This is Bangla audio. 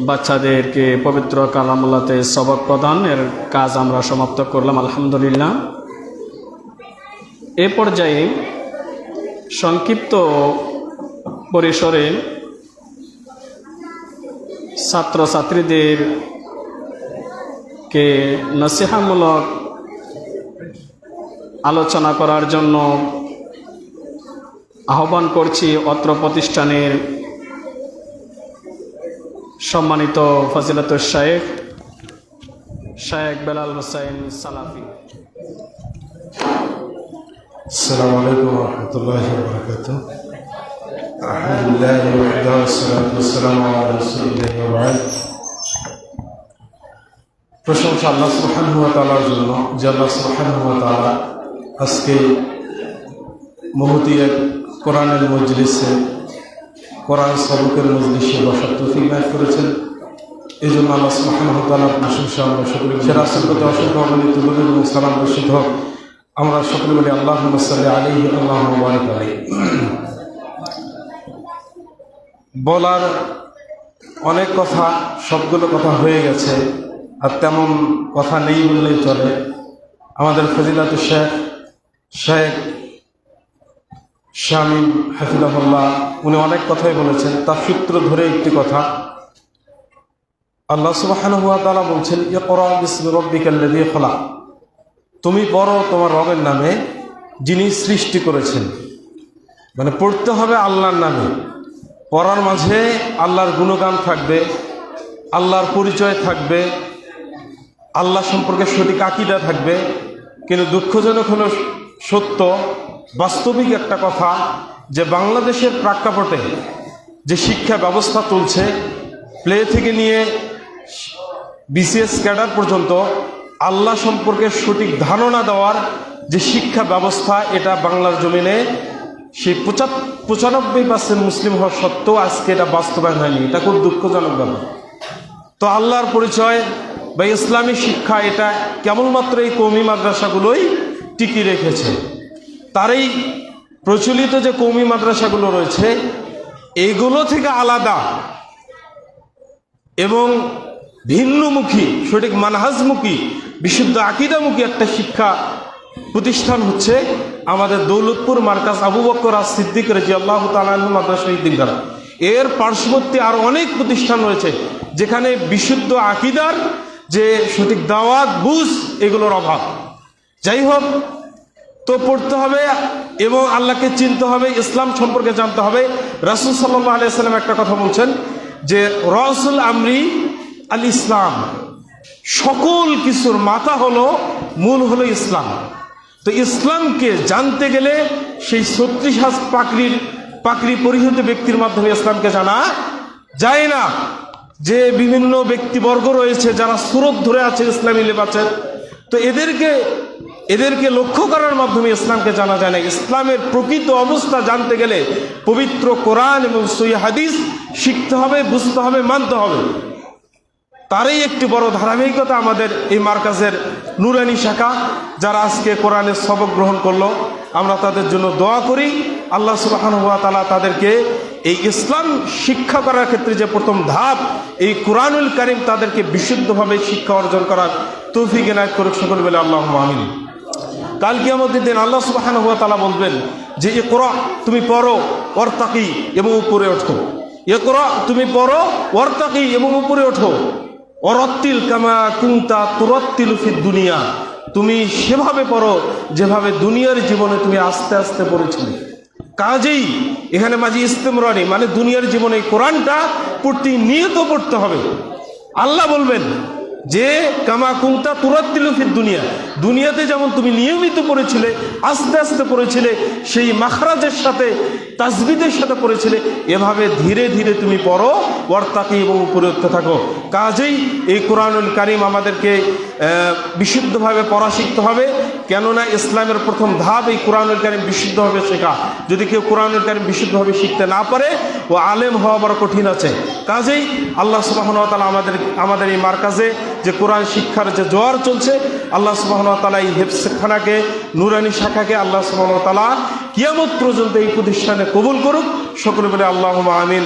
বাচ্চাদেরকে পবিত্র কালামুল্লাতে সবক প্রদানের কাজ আমরা সমাপ্ত করলাম, আলহামদুলিল্লাহ। এ পর্যায়ে সংক্ষিপ্ত পরিসরে ছাত্রছাত্রীদেরকে নসিহামূলক আলোচনা করার জন্য আহ্বান করছি অত্র প্রতিষ্ঠানের সম্মানিত ফজিলত শায়েখ শায়েখ বেলাল হোসাইন সালাফি السلام عليكم ورحمة الله وبركاته الحمد لله وحده والصلاة والسلام على رسول الله وبعد প্রশংসা আল্লাহ সুবহানাহু ওয়া তাআলার জন্য যে আল্লাহ সুবহানাহু ওয়া তাআলা আজকে মহতি এক কোরআনের মজলিসে কোরআন সবকের মজলিসে বসার তৌফিক লাভ করেছেন। এই জন্য আল্লাহ ওয়া প্রশংসা, আমরা সকলে সেরা আসলতে অসংখ্য অবনীত বলি এবং সালাম রশিদ হক। আমরা সকলে বলি আল্লাহ সাল্লি আলাইহি আল্লাহ আলাইহি। বলার অনেক কথা, সবগুলো কথা হয়ে গেছে, আর তেমন কথা নেই বললেই চলে। আমাদের ফজিলাত শেখ শেখ শামীম হাফিজাহুল্লাহ, উনি অনেক কথাই বলেছেন। তার সূত্র ধরে একটি কথা। আল্লাহ সুবহানাহু ওয়া তাআলা বলছেন রাব্বিকাল্লাযী খলাক। তুমি পড়ো তোমার রবের নামে যিনি সৃষ্টি করেছেন। মানে পড়তে হবে আল্লাহর নামে। পড়ার মাঝে আল্লাহর গুণগান থাকবে, আল্লাহর পরিচয় থাকবে, আল্লাহ সম্পর্কে সঠিক আকিদা থাকবে। কিন্তু দুঃখজনক হলো সত্য বাস্তবিক একটা কথা যে বাংলাদেশের প্রাক্কাপটে যে শিক্ষা ব্যবস্থা চলছে, প্লে থেকে নিয়ে বিসিএস ক্যাডার পর্যন্ত আল্লাহ সম্পর্কে সঠিক ধারণা দেওয়ার যে শিক্ষা ব্যবস্থা এটা বাংলার জমিনে, সেই পঁচাত, পঁচানব্বই পার্সেন্ট মুসলিম হওয়া সত্ত্বেও আজকে এটা বাস্তবায়ন হয়নি। এটা খুব দুঃখজনক ব্যাপার। তো আল্লাহর পরিচয় বা ইসলামী শিক্ষা এটা কেবলমাত্র এই কৌমি মাদ্রাসাগুলোই টিকিয়ে রেখেছে। তারই প্রচলিত যে কৌমি মাদ্রাসাগুলো রয়েছে, এগুলো থেকে আলাদা এবং ভিন্নমুখী, সঠিক মানহাজমুখী, বিশুদ্ধ আকিদামুখী একটা শিক্ষা প্রতিষ্ঠান হচ্ছে আমাদের দৌলতপুর মার্কাজ আবু বক্কর আর সিদ্দিক রেজি আল্লাহ তালু মাদ্রাসা ইদ্দিনগারা এর পার্শ্ববর্তী আরও অনেক প্রতিষ্ঠান রয়েছে যেখানে বিশুদ্ধ আকিদার যে সঠিক দাওয়াত, বুঝ, এগুলোর অভাব। যাই হোক তো পড়তে হবে এবং আল্লাহকে চিনতে হবে, ইসলাম সম্পর্কে জানতে হবে। রাসুল সাল্লাহ আলিয়া একটা কথা বলছেন যে, রসুল আমরি আল ইসলাম সকল কিছুর মাথা হলো, মূল হলো ইসলাম। তো ইসলামকে জানতে গেলে সেই ছত্রিশ হাজ পাকড়ির পাকড়ি পরিহিত ব্যক্তির মাধ্যমে ইসলামকে জানা যায় না। যে বিভিন্ন ব্যক্তিবর্গ রয়েছে যারা সুরত ধরে আছে ইসলামী লেবাচের, তো এদেরকে এদেরকে লক্ষ্য করার মাধ্যমে ইসলামকে জানা যায় না। ইসলামের প্রকৃত অবস্থা জানতে গেলে পবিত্র কোরআন এবং সই হাদিস শিখতে হবে, বুঝতে হবে, মানতে হবে। তারই একটি বড় ধারাবাহিকতা আমাদের এই মার্কাজের নুরানি শাখা, যারা আজকে কোরআনের সবক গ্রহণ করল। আমরা তাদের জন্য দোয়া করি। আল্লাহ সুবাহান হুয়া তালা তাদেরকে এই ইসলাম শিক্ষা করার ক্ষেত্রে যে প্রথম ধাপ, এই কোরআনুল করিম তাদেরকে বিশুদ্ধভাবে শিক্ষা অর্জন করার তৌফিক এনায়ত করুক সকল বলে আল্লাহ আমিন। কালকে আমাদের দিন আল্লাহ সুবাহান হুয়া তালা বলবেন যে এ কোরআ তুমি পড়ো অর্তাকি এবং উপরে ওঠো। এ কোরআ তুমি পড়ো অর্তাকি এবং উপরে ওঠো। অরত্তিল কামা কুন্তা তুরত্তিল ফির দুনিয়া। তুমি সেভাবে পড়ো যেভাবে দুনিয়ার জীবনে তুমি আস্তে আস্তে পড়েছিলে। কাজেই এখানে মাঝি ইস্তেমরানি মানে দুনিয়ার জীবনে কোরআনটা প্রতিনিয়ত পড়তে হবে। আল্লাহ বলবেন যে কামা কুন্তা তুরাত্তিল ফির দুনিয়া। দুনিয়াতে যেমন তুমি নিয়মিত পড়েছিলে, আস্তে আস্তে পড়েছিলে, সেই মাখরাজের সাথে তাজবিদের সাথে পড়েছিলে, এভাবে ধীরে ধীরে তুমি পড়ো, ওয়ার্তাকি এবং উপরে উঠতে থাকো। কাজেই এই কোরআনুল কারিম আমাদেরকে বিশুদ্ধভাবে পড়া শিখতে হবে। কেননা ইসলামের প্রথম ধাপ এই কোরআনুল কারিম বিশুদ্ধভাবে শেখা। যদি কেউ কোরআনুল কারিম বিশুদ্ধভাবে শিখতে না পারে, ও আলেম হওয়া বড় কঠিন আছে। কাজেই আল্লাহ সুবাহনতালা আমাদের আমাদের এই মার্কাজে যে কোরআন শিক্ষার যে জোয়ার চলছে, আল্লাহ সুবাহনতালা এই হেফসখানাকে নুরানি শাখাকে আল্লাহ সুবাহতালা কিয়ামত পর্যন্ত এই প্রতিষ্ঠানে কবুল করুক। সকলে বলে আল্লাহ আমিন।